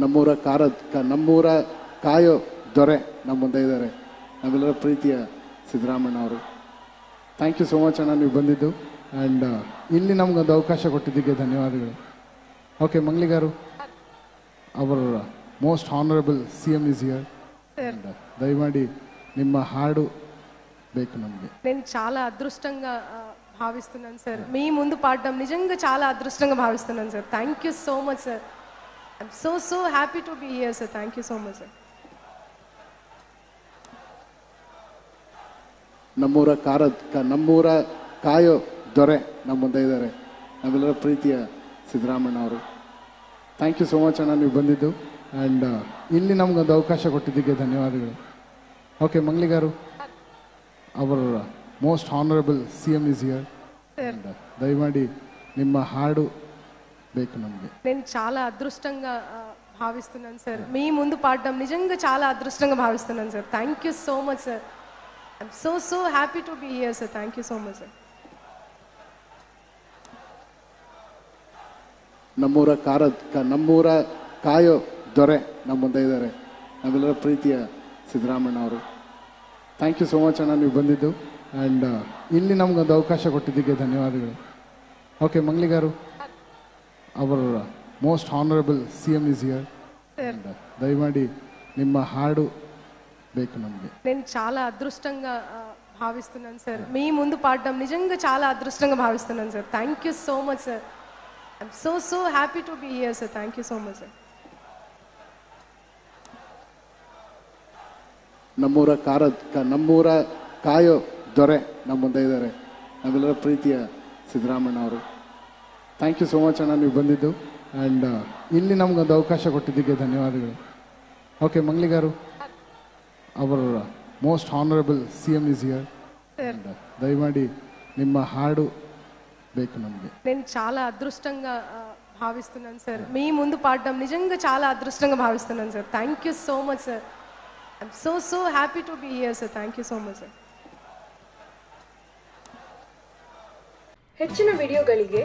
ನಮ್ಮೂರ ಕಾರದ ನಮ್ಮೂರ ಕಾಯೋ ದೊರೆ ನಮ್ಮ ಮುಂದೆ ಇದ್ದಾರೆ. ನಮ್ಮೆಲ್ಲರ ಪ್ರೀತಿಯ ಸಿದ್ದರಾಮಣ್ಣ ಅವರು. ಥ್ಯಾಂಕ್ ಯು ಸೋ ಮಚ್ ಅಣ್ಣ ನೀವು ಬಂದಿದ್ದು. ಆ್ಯಂಡ್ uh, ಇಲ್ಲಿ ನಮಗೊಂದು ಅವಕಾಶ ಕೊಟ್ಟಿದ್ದಕ್ಕೆ ಧನ್ಯವಾದಗಳು. Okay ಮಂಗ್ಲಿಗಾರು our most honourable C M is here ದಯಮಾಡಿ ನಿಮ್ಮ ಹಾಡು ಬೇಕು ನಮಗೆ. నేను చాలా అదృష్టంగా భావిస్తున్నాను ಸರ್ మీ ముందు పాడడం నిజంగా చాలా అదృష్టంగా భావిస్తున్నాను sir thank you so much sir I'm so, so happy to be here, sir. Thank you so much, sir. ನಮ್ಮೂರ ಕಾರದ ನಮ್ಮೂರ ಕಾಯೋ ದೊರೆ ನಮ್ಮ ಮುಂದೆ ಇದ್ದಾರೆ. ನಮ್ಮೆಲ್ಲರ ಪ್ರೀತಿಯ ಸಿದ್ದರಾಮಣ್ಣ ಅವರು. ಥ್ಯಾಂಕ್ ಯು ಸೋ ಮಚ್ ಅಣ್ಣ ನೀವು ಬಂದಿದ್ದು. ಆ್ಯಂಡ್ uh, ಇಲ್ಲಿ ನಮಗೊಂದು ಅವಕಾಶ ಕೊಟ್ಟಿದ್ದಕ್ಕೆ ಧನ್ಯವಾದಗಳು. Okay ಮಂಗ್ಲಿಗಾರು our most honourable C M is here ದಯಮಾಡಿ ನಿಮ್ಮ ಹಾಡು ಬೇಕು నಮಗೆ నేను చాలా అదృష్టంగా భావిస్తున్నాను సార్ మీ ముందు పాడడం నిజంగా చాలా అదృష్టంగా భావిస్తున్నాను sir you you so much sir I'm so so happy to be here sir thank you so much sir ನಮ್ಮೂರ ಕಾರ ನಮ್ಮೂರ ಕಾಯೋ ದೊರೆ ನಮ್ಮ ಮುಂದೆ ಇದ್ದಾರೆ. ನಮ್ಮೆಲ್ಲರ ಪ್ರೀತಿಯ ಸಿದ್ದರಾಮಣ್ಣ ಅವರು. ಥ್ಯಾಂಕ್ ಯು ಸೋ ಮಚ್ ಅಣ್ಣ ನೀವು ಬಂದಿದ್ದು. ಆ್ಯಂಡ್ ಇಲ್ಲಿ ನಮಗೊಂದು ಅವಕಾಶ ಕೊಟ್ಟಿದ್ದಕ್ಕೆ ಧನ್ಯವಾದಗಳು. Okay ಮಂಗ್ಲಿಗಾರು. Our most honourable C M is here దయమాడి నిమ్మ హాడు బేకు నమ్మి నేను చాలా అదృష్టంగా భావిస్తున్నాను సార్ మీ ముందు పాడడం నిజంగా చాలా అదృష్టంగా భావిస్తున్నాను sir thank you so much sir I'm so so happy to be here sir thank you so much sir ನಮ್ಮೂರ ಕಾರ ನಮ್ಮೂರ ಕಾಯೋ ದೊರೆ ನಮ್ಮ ಮುಂದೆ ಇದ್ದಾರೆ ನಮ್ಮೆಲ್ಲರ ಪ್ರೀತಿಯ ಸಿದ್ದರಾಮಣ್ಣ ಅವರು ಥ್ಯಾಂಕ್ ಯು ಸೋ ಮಚ್ ಅಣ್ಣ ನೀವು ಬಂದಿದ್ದು. ಆ್ಯಂಡ್ uh, ಇಲ್ಲಿ ನಮಗೊಂದು ಅವಕಾಶ ಕೊಟ್ಟಿದ್ದಕ್ಕೆ ಧನ್ಯವಾದಗಳು. Okay ಮಂಗ್ಲಿಗಾರು our most honourable C M is here sir ದಯಮಾಡಿ ನಿಮ್ಮ ಹಾಡು ಬೇಕು ನಮಗೆ. ನೀನು ಚಾಲಾ ಅದೃಷ್ಟಂಗಾ ಭಾವಿಸ್ತಾನ ಸರ್ ಮೀ ಮುಂದೆ ಪಾಡ್ದಂ ನಿಜಂಗ ಚಾಲಾ ಅದೃಷ್ಟಂಗಾ ಭಾವಿಸ್ತಾನ sir thank you so much sir I am so so happy to be here sir thank you so much sir ಹೆಚ್ಚಿನ ವಿಡಿಯೋಗಳಿಗೆ